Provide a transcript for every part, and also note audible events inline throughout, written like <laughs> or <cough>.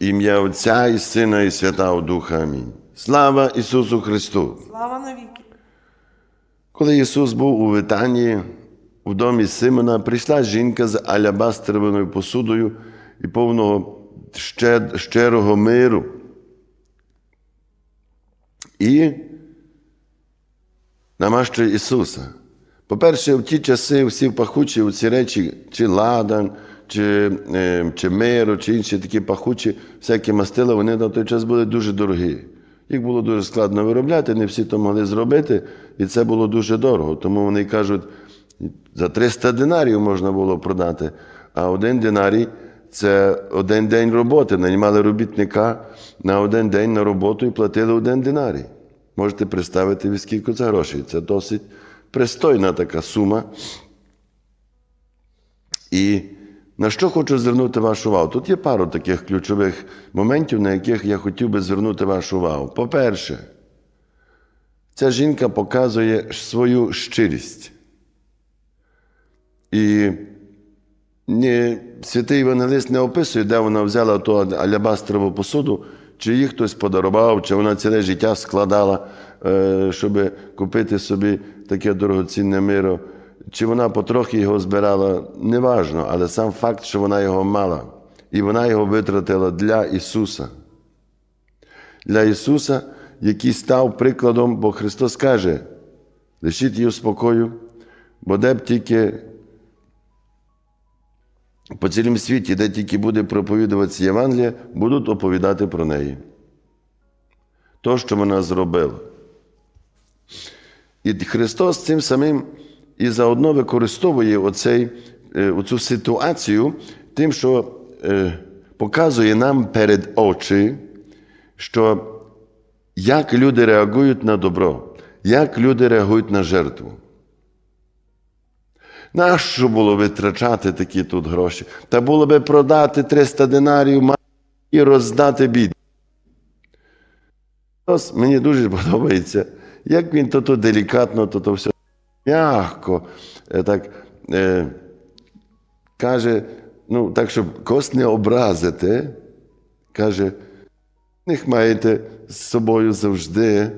Ім'я Отця і Сина, і Святого Духа. Амінь. Слава Ісусу Христу! Слава навіки. Коли Ісус був у Витанії, в домі Симона, прийшла жінка з алябастровою посудою і повного щирого миру. І намащує Ісуса. По-перше, в ті часи всі пахучі ці речі, чи ладан, чи, е, чи миру, чи інші такі пахучі, всякі мастила, вони на той час були дуже дорогі. Їх було дуже складно виробляти, не всі то могли зробити, і це було дуже дорого. Тому вони кажуть, за 300 динарів можна було продати, а один динарій це один день роботи. Наймали робітника на один день на роботу і платили один динарій. Можете представити, від скільки це грошей. Це досить пристойна така сума. І на що хочу звернути вашу увагу? Тут є пару таких ключових моментів, на яких я хотів би звернути вашу увагу. По-перше, ця жінка показує свою щирість. І ні, святий Євангелист не описує, де вона взяла ту алябастрову посуду, чи їй хтось подарував, чи вона ціле життя складала, е, щоб купити собі таке дорогоцінне миро, чи вона потрохи його збирала, неважно, але сам факт, що вона його мала, і вона його витратила для Ісуса. Для Ісуса, який став прикладом, бо Христос каже: лишіть її спокою, бо де б тільки по цілому світі, де тільки буде проповідуватися Євангелія, будуть оповідати про неї. То, що вона зробила. І Христос цим самим і заодно використовує оцей, е, оцю ситуацію, тим, що е, показує нам перед очі, що як люди реагують на добро, як люди реагують на жертву. Нащо було витрачати такі тут гроші? Та було би продати 300 динарів і роздати бід. Ось Мені дуже подобається, як він то, то делікатно, то, то все м'яко е, так е, каже, ну так, щоб когось не образити, каже, них маєте з собою завжди,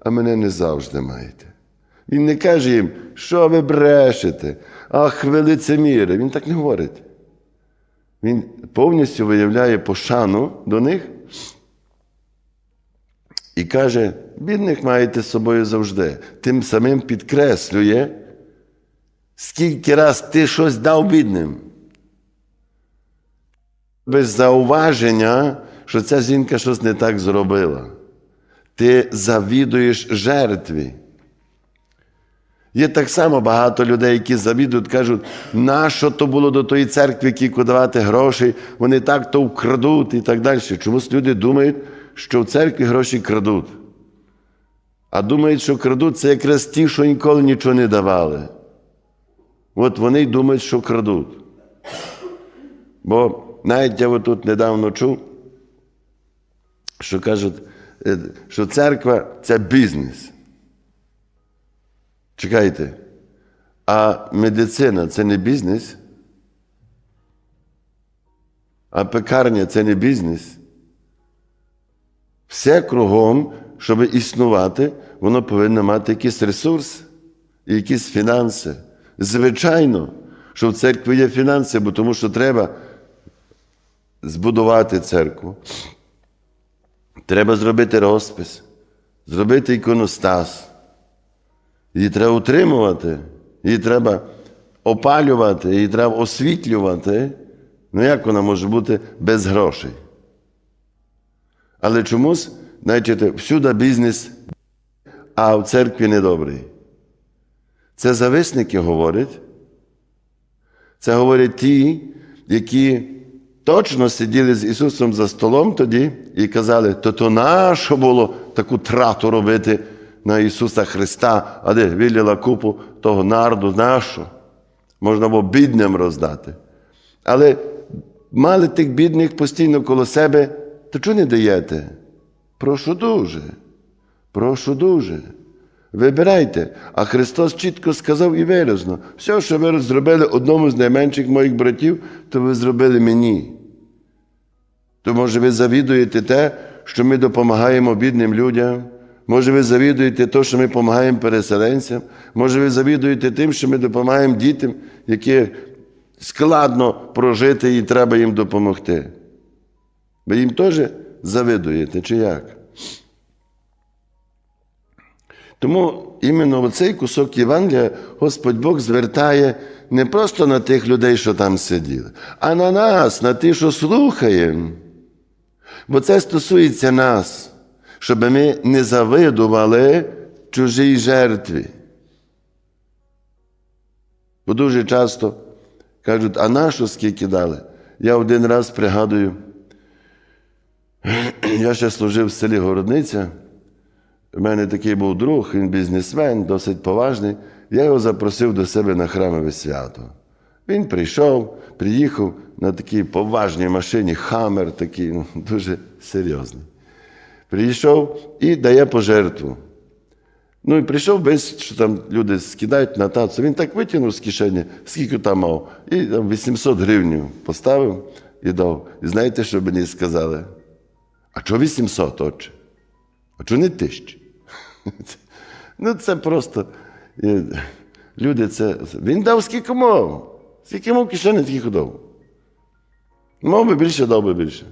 а мене не завжди маєте. Він не каже їм, що ви брешете, ах, ви лицеміри. Він так не говорить. Він повністю виявляє пошану до них і каже, бідних маєте з собою завжди. Тим самим підкреслює, скільки раз ти щось дав бідним. Без зауваження, що ця жінка щось не так зробила. Ти завідуєш жертві. Є так само багато людей, які завідують, кажуть, нащо то було до тої церкви, які давати гроші, вони так то вкрадуть і так далі. Чомусь люди думають, що в церкві гроші крадуть. А думають, що крадуть це якраз ті, що ніколи нічого не давали. От вони й думають, що крадуть. Бо навіть я тут недавно чув, що кажуть, е, що церква це бізнес. Чекайте, а медицина це не бізнес? А пекарня це не бізнес? Все кругом, щоб існувати, воно повинно мати якийсь ресурс і якісь фінанси. Звичайно, що в церкві є фінанси, бо тому що треба збудувати церкву. Треба зробити розпис, зробити іконостас. Її треба утримувати, її треба опалювати, її треба освітлювати. Ну як вона може бути без грошей? Але чомусь, знаєте, всюди бізнес, а в церкві недобрий. Це зависники говорять. Це говорять ті, які точно сиділи з Ісусом за столом тоді і казали, то то нащо було таку трату робити на Ісуса Христа, а де виліла купу того нарду, нащо? Можна було бідним роздати. Але мали тих бідних постійно коло себе, то чого не даєте? Прошу дуже, прошу дуже. Вибирайте. А Христос чітко сказав і виразно: все, що ви зробили одному з найменших моїх братів, то ви зробили мені. То може ви завідуєте те, що ми допомагаємо бідним людям. Може, ви завідуєте те, що ми допомагаємо переселенцям. Може, ви завідуєте тим, що ми допомагаємо дітям, які складно прожити і треба їм допомогти. Ви їм теж завидуєте, чи як? Тому іменно цей кусок Євангелія Господь Бог звертає не просто на тих людей, що там сиділи, а на нас, на тих, що слухаємо. Бо це стосується нас, щоб ми не завидували чужій жертві. Бо дуже часто кажуть, а нащо скільки дали? Я один раз пригадую, <clears throat> я ще служив в селі Городниця. У мене такий був друг, він бізнесмен, досить поважний. Я його запросив до себе на храмове свято. Він прийшов, приїхав на такій поважній машині, хамер такий, ну, <laughs> дуже серйозний. Прийшов і дає пожертву. Ну і прийшов без, що там люди скидають на тацу. Він так витягнув з кишені, скільки там мав, і там 800 гривень поставив і дав. І знаєте, що мені сказали? Чого 800, отче? А чого не тисячі? <laughs> Ну, це просто. е, Люди, це. Він дав скільки мав. Скільки мав в кишені, скільки дав. Мав би більше, дав би більше.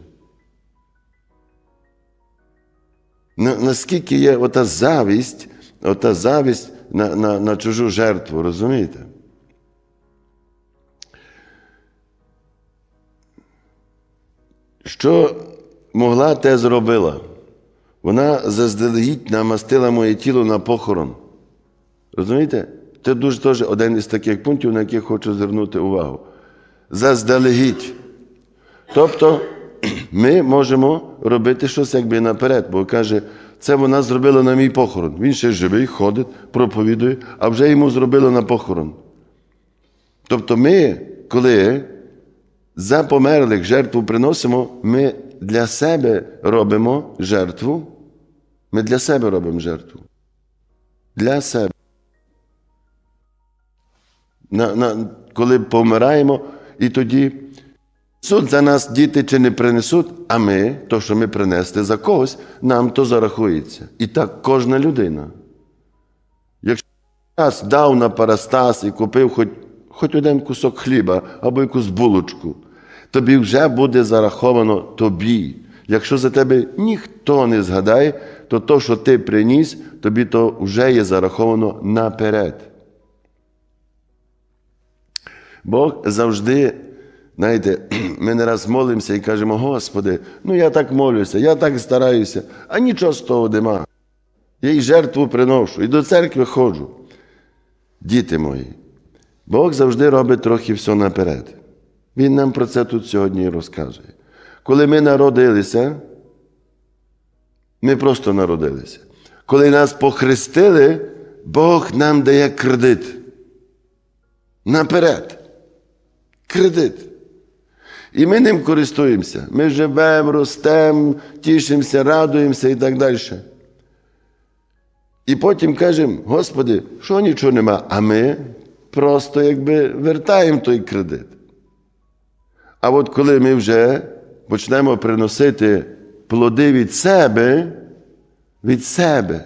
На- Наскільки є ота завість, ота завість на, на, на чужу жертву, розумієте? Що могла, те зробила. Вона заздалегідь намастила моє тіло на похорон. Розумієте? Це дуже теж один із таких пунктів, на яких хочу звернути увагу. Заздалегідь. Тобто <clears throat> ми можемо робити щось якби наперед, бо каже, це вона зробила на мій похорон. Він ще живий, ходить, проповідує, а вже йому зробили на похорон. Тобто ми, коли за померлих жертву приносимо, ми для себе робимо жертву. Ми для себе робимо жертву. Для себе. На, на, коли помираємо, і тоді суд за нас діти чи не принесуть, а ми, то, що ми принесли за когось, нам то зарахується. І так кожна людина. Якщо раз дав на парастас і купив хоч, хоч один кусок хліба або якусь булочку, тобі вже буде зараховано тобі. Якщо за тебе ніхто не згадає, то то, що ти приніс, тобі то вже є зараховано наперед. Бог завжди, знаєте, <clears throat> ми не раз молимося і кажемо, Господи, ну я так молюся, я так стараюся, а нічого з того нема. Я й жертву приношу, і до церкви ходжу. Діти мої, Бог завжди робить трохи все наперед. Він нам про це тут сьогодні розказує. Коли ми народилися, ми просто народилися. Коли нас похрестили, Бог нам дає кредит. Наперед. Кредит. І ми ним користуємося. Ми живемо, ростемо, тішимося, радуємося і так далі. І потім кажемо, Господи, що нічого нема, а ми просто якби вертаємо той кредит. А от коли ми вже почнемо приносити плоди від себе, від себе,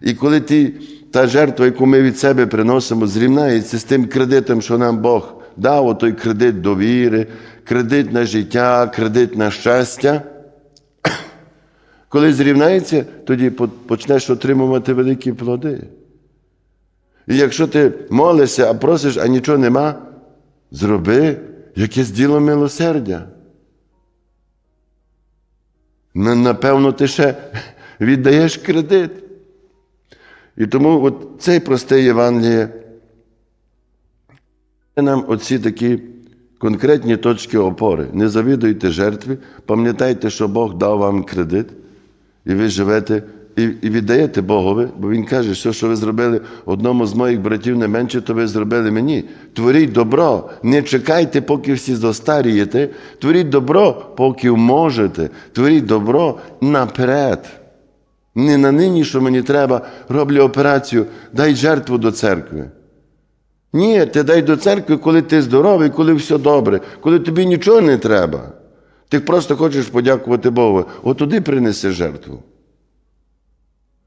і коли ті, та жертва, яку ми від себе приносимо, зрівнається з тим кредитом, що нам Бог дав, той кредит довіри, кредит на життя, кредит на щастя, коли зрівнається, тоді почнеш отримувати великі плоди. І якщо ти молишся, а просиш, а нічого нема, зроби якесь діло милосердя. Напевно, ти ще віддаєш кредит. І тому от цей простий Євангеліє нам оці такі конкретні точки опори. Не завідуйте жертві, пам'ятайте, що Бог дав вам кредит, і ви живете, і, і віддаєте Богові, бо Він каже, що, що ви зробили одному з моїх братів не менше, то ви зробили мені. Творіть добро, не чекайте, поки всі зостарієте. Творіть добро, поки можете. Творіть добро наперед. Не на нині, що мені треба, роблю операцію, дай жертву до церкви. Ні, ти дай до церкви, коли ти здоровий, коли все добре, коли тобі нічого не треба. Ти просто хочеш подякувати Богу. От туди принеси жертву.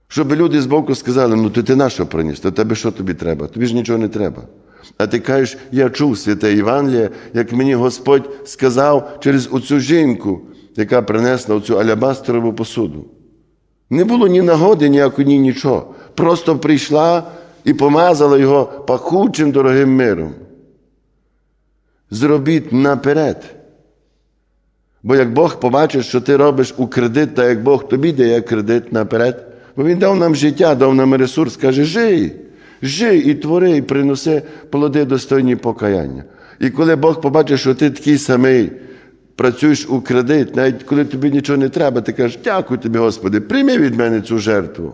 Щоб люди з боку сказали, ну ти, ти на що приніс? То тебе що тобі треба? Тобі ж нічого не треба. А ти кажеш, я чув святе Євангеліє, як мені Господь сказав через оцю жінку, яка принесла оцю алябастрову посуду. Не було ні нагоди, ніякої, ні нічого. Просто прийшла і помазала його пахучим дорогим миром. Зробіть наперед. Бо як Бог побачить, що ти робиш у кредит, та як Бог тобі дає кредит наперед, бо Він дав нам життя, дав нам ресурс, каже, жий, жий і твори, і приноси плоди достойні покаяння. І коли Бог побачить, що ти такий самий, працюєш у кредит, навіть коли тобі нічого не треба, ти кажеш, дякую тобі, Господи, прийми від мене цю жертву.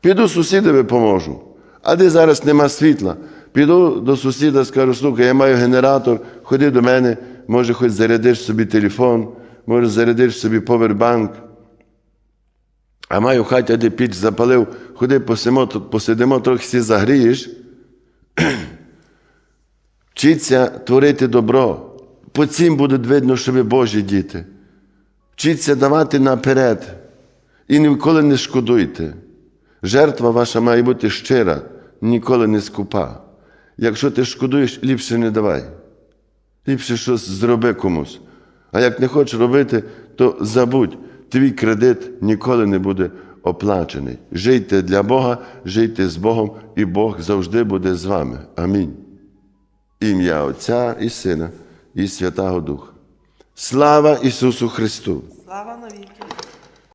Піду сусідові поможу. А де зараз нема світла? Піду до сусіда, скажу, слухай, я маю генератор, ходи до мене, може, хоч зарядиш собі телефон, може, зарядиш собі повербанк. А маю в хаті, де піч запалив, ходи посимо, посидимо, трохи загрієш. <clears throat> Вчіться творити добро. По цим буде видно, що ви Божі діти. Вчіться давати наперед. І ніколи не шкодуйте. Жертва ваша має бути щира, ніколи не скупа. Якщо ти шкодуєш, ліпше не давай. Ліпше щось зроби комусь. А як не хочеш робити, то забудь, твій кредит ніколи не буде оплачений. Жийте для Бога, жийте з Богом, і Бог завжди буде з вами. Амінь. Ім'я Отця і Сина, і Святого Духа. Слава Ісусу Христу! Слава навіки.